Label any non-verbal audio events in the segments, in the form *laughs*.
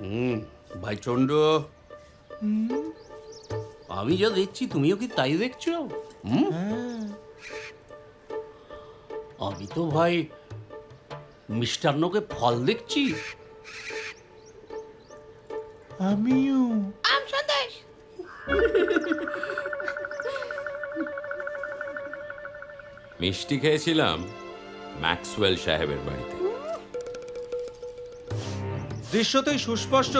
হুম ভাই চন্ড আমি যা দেখছি তুমিও কি তাই দেখছ? হুম? আমি তো ভাই মিষ্টান্নকে ফল দেখছি। আমিও। মিষ্টি খেয়েছিলাম ম্যাক্সওয়েল সাহেবের বাড়িতে। দৃশ্যতেই সুস্পষ্ট,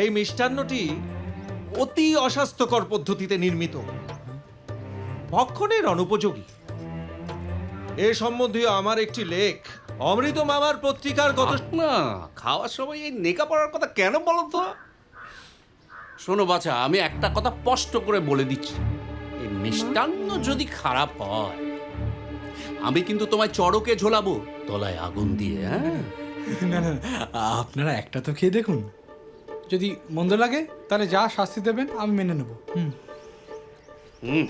এই মিষ্টান্নটি অতি অস্বাস্থ্যকর পদ্ধতিতে নির্মিত। ভক্ষণের অনুপযোগী। এ সম্বন্ধীয় আমার একটি লেখ, অমৃত মামার পত্রিকার গত না, খাওয়ার সময় এই নেকা পড়ার কথা কেন বলো তো? শোনো বাছা, আমি একটা কথা স্পষ্ট করে বলে দিচ্ছি। এই মিষ্টান্ন যদি খারাপ হয়, আমি কিন্তু তোমায় চড়কে ঝোলাবো, তলায় আগুন দিয়ে হ্যাঁ? না না না, আপনারা একটা তো খেয়ে দেখুন। যদি মন্দ লাগে তাহলে যা শাস্তি দেবেন আমি মেনে নেব। হুম। হুম।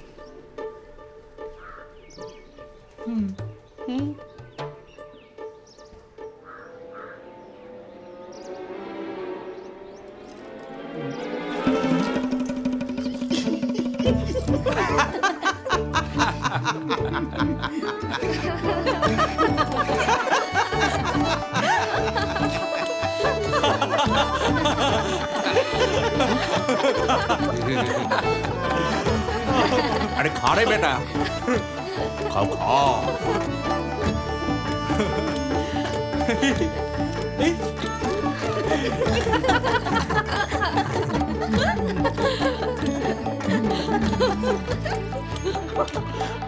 *laughs* আরে খারে বেটা। খাও খাও।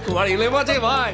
তোমার এলে বাজে ভাই।